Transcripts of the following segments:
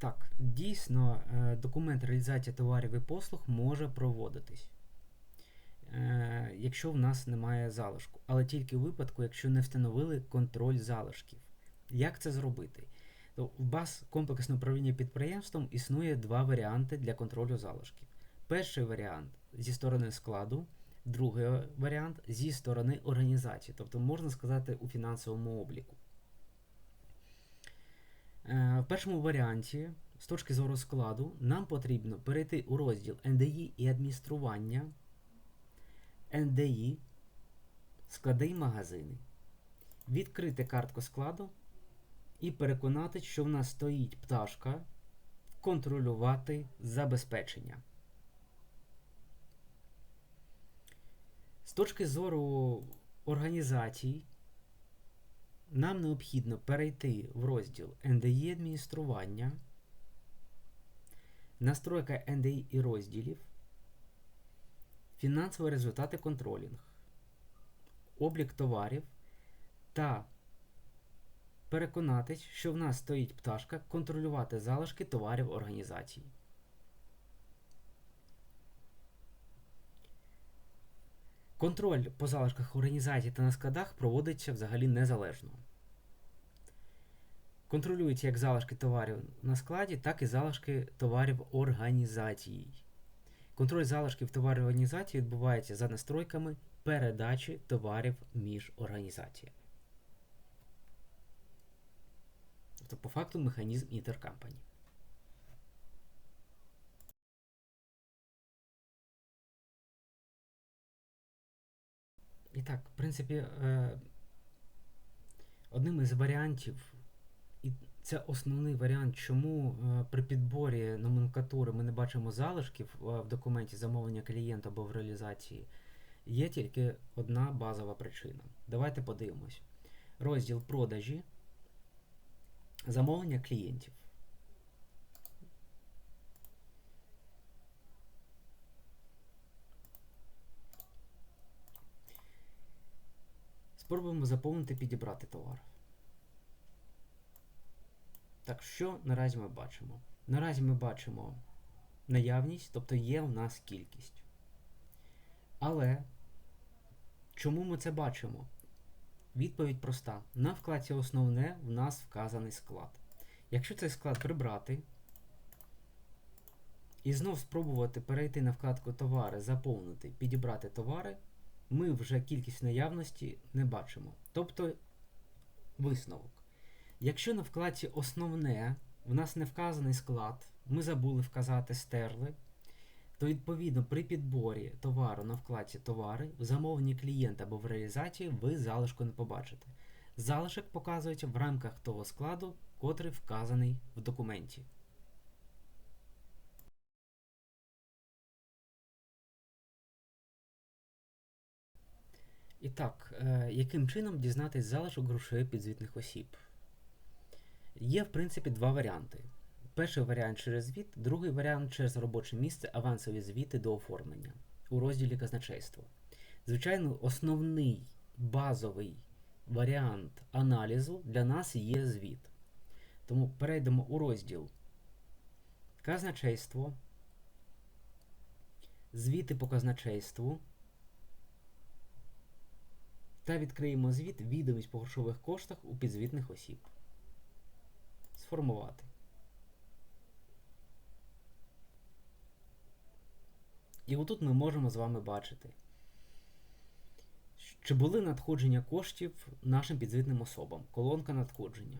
Так, дійсно, е, документ реалізації товарів і послуг може проводитись, е, якщо в нас немає залишку, але тільки у випадку, якщо не встановили контроль залишків. Як це зробити? То в баз комплексне управління підприємством існує два варіанти для контролю залишків. Перший варіант зі сторони складу, другий варіант зі сторони організації, тобто можна сказати у фінансовому обліку. Е, В першому варіанті, з точки зору складу, нам потрібно перейти у розділ НДІ і адміністрування, НДІ, склади і магазини, відкрити картку складу і переконати, що в нас стоїть пташка, контролювати забезпечення. З точки зору організацій, нам необхідно перейти в розділ НДІ адміністрування, настройка НДІ і розділів, фінансові результати контролінг, облік товарів та переконатись, що в нас стоїть пташка контролювати залишки товарів організації. Контроль по залишках організацій та на складах проводиться взагалі незалежно. Контролюються як залишки товарів на складі, так і залишки товарів організації. Контроль залишків товарів організації відбувається за настройками передачі товарів між організаціями. Тобто, по факту, механізм інтеркампані. І так, в принципі, е, одним із варіантів, і це основний варіант, чому е, при підборі номенклатури ми не бачимо залишків е, в документі замовлення клієнта або в реалізації, є тільки одна базова причина. Давайте подивимось. Розділ продажі, замовлення клієнтів. Спробуємо заповнити підібрати товар. Так, що наразі ми бачимо? Наразі ми бачимо наявність, тобто є в нас кількість. Але чому ми це бачимо? Відповідь проста. На вкладці Основне в нас вказаний склад. Якщо цей склад прибрати і знов спробувати перейти на вкладку Товари, заповнити, підібрати товари, ми вже кількість наявності не бачимо. Тобто висновок. Якщо на вкладці Основне в нас не вказаний склад, ми забули вказати стерли, то відповідно при підборі товару на вкладці Товари в замовленні клієнта або в реалізації ви залишку не побачите. Залишок показується в рамках того складу, котрий вказаний в документі. І так, е, яким чином дізнатись залишок грошей підзвітних осіб? Є, в принципі, два варіанти. Перший варіант через звіт, другий варіант через робоче місце авансові звіти до оформлення у розділі казначейство. Звичайно, основний базовий варіант аналізу для нас є звіт. Тому перейдемо у розділ казначейство, звіти по казначейству та відкриємо звіт відомість по грошових коштах у підзвітних осіб. Сформувати. І отут ми можемо з вами бачити, чи були надходження коштів нашим підзвітним особам. Колонка надходження.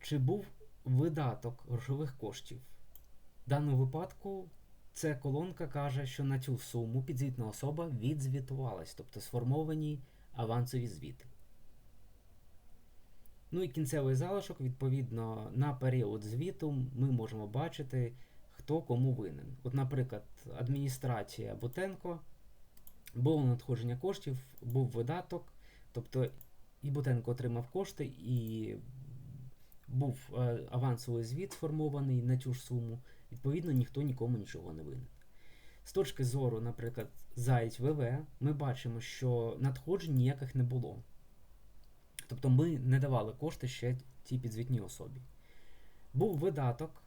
Чи був видаток грошових коштів? В даному випадку ця колонка каже, що на цю суму підзвітна особа відзвітувалась, тобто сформовані авансові звіти. Ну і кінцевий залишок, відповідно, на період звіту ми можемо бачити, хто кому винен. От, наприклад, адміністрація Бутенко, було надходження коштів, був видаток, тобто і Бутенко отримав кошти, і був е, авансовий звіт сформований на цю ж суму. Відповідно, ніхто нікому нічого не винен. З точки зору, наприклад, Заєць ВВ, ми бачимо, що надходжень ніяких не було. Тобто ми не давали кошти ще тій підзвітній особі. Був видаток,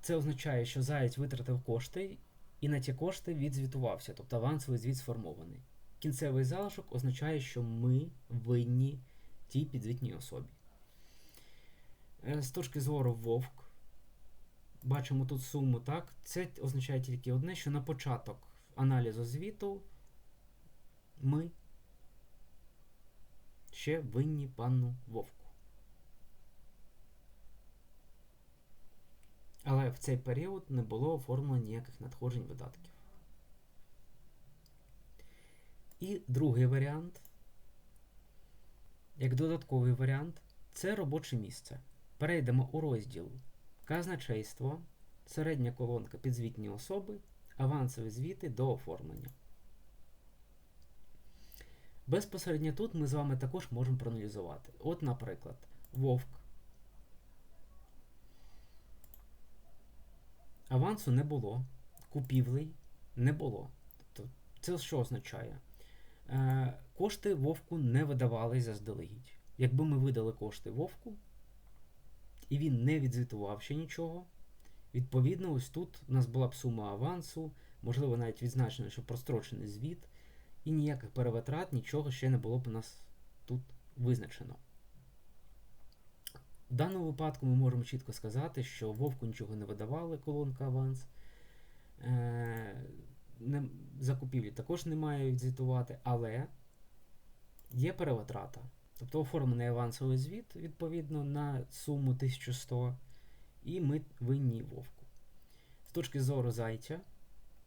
це означає, що заєць витратив кошти і на ті кошти відзвітувався, тобто авансовий звіт сформований. Кінцевий залишок означає, що ми винні тій підзвітній особі. Е, З точки зору вовк, бачимо тут суму, так? Це означає тільки одне, що на початок аналізу звіту ми ще винні пану вовку. Але в цей період не було оформлено ніяких надходжень видатків. І другий варіант, як додатковий варіант, це робоче місце. Перейдемо у розділ казначейство, середня колонка підзвітні особи, авансові звіти до оформлення. Безпосередньо тут ми з вами також можемо проаналізувати. От, наприклад, вовк. Авансу не було, купівлей не було. Тобто, це що означає? Е, кошти вовку не видавались заздалегідь. Якби ми видали кошти вовку, і він не відзвітував ще нічого, відповідно, ось тут у нас була б сума авансу, можливо, навіть відзначено, що прострочений звіт, і ніяких перевитрат, нічого ще не було б у нас тут визначено. В даному випадку ми можемо чітко сказати, що вовку нічого не видавали, колонка аванс. Е, закупівлі також немає відзвітувати, але є перевитрата. Тобто оформлений авансовий звіт відповідно на суму 1100, і ми винні вовку. З точки зору зайця,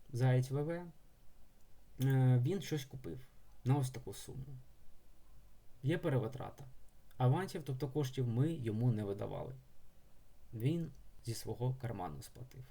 заєць ВВ, е, він щось купив на ось таку суму. Є перевитрата. Авансів, тобто коштів, ми йому не видавали. Він зі свого карману сплатив.